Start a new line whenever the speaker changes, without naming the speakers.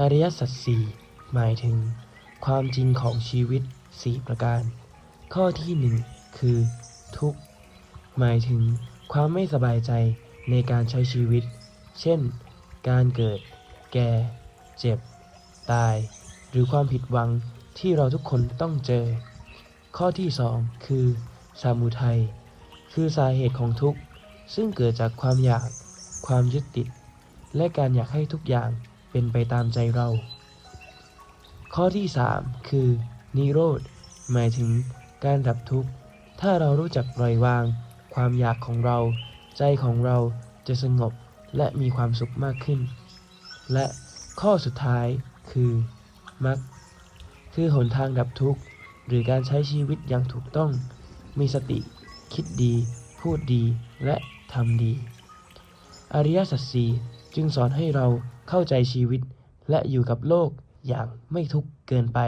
อริยสัจสี่หมายถึง ความจริงของชีวิต4ประการ ข้อที่1คือ ทุกข์ หมายถึงความไม่สบายใจในการใช้ชีวิต เช่น การเกิด แก่ เจ็บ ตาย หรือความผิดหวังที่เราทุกคนต้องเจอ ข้อที่2คือสามุทัย คือสาเหตุของทุกข์ ซึ่งเกิดจากความอยาก ความยึดติด และการอยากให้ทุกอย่าง เป็นไปตามใจเรา ข้อที่ 3 คือ นิโรธ หมายถึงการดับทุกข์ ถ้าเรารู้จักปล่อยวาง ความอยากของเรา ใจของเราจะสงบและมีความสุขมากขึ้น และข้อสุดท้ายคือมรรคคือหนทางดับทุกข์ หรือการใช้ชีวิตอย่างถูกต้อง มีสติ คิดดี พูดดี และทำดี อริยสัจสี่ จึงสอนให้เราเข้าใจชีวิตและอยู่กับโลกอย่างไม่ทุกข์เกินไป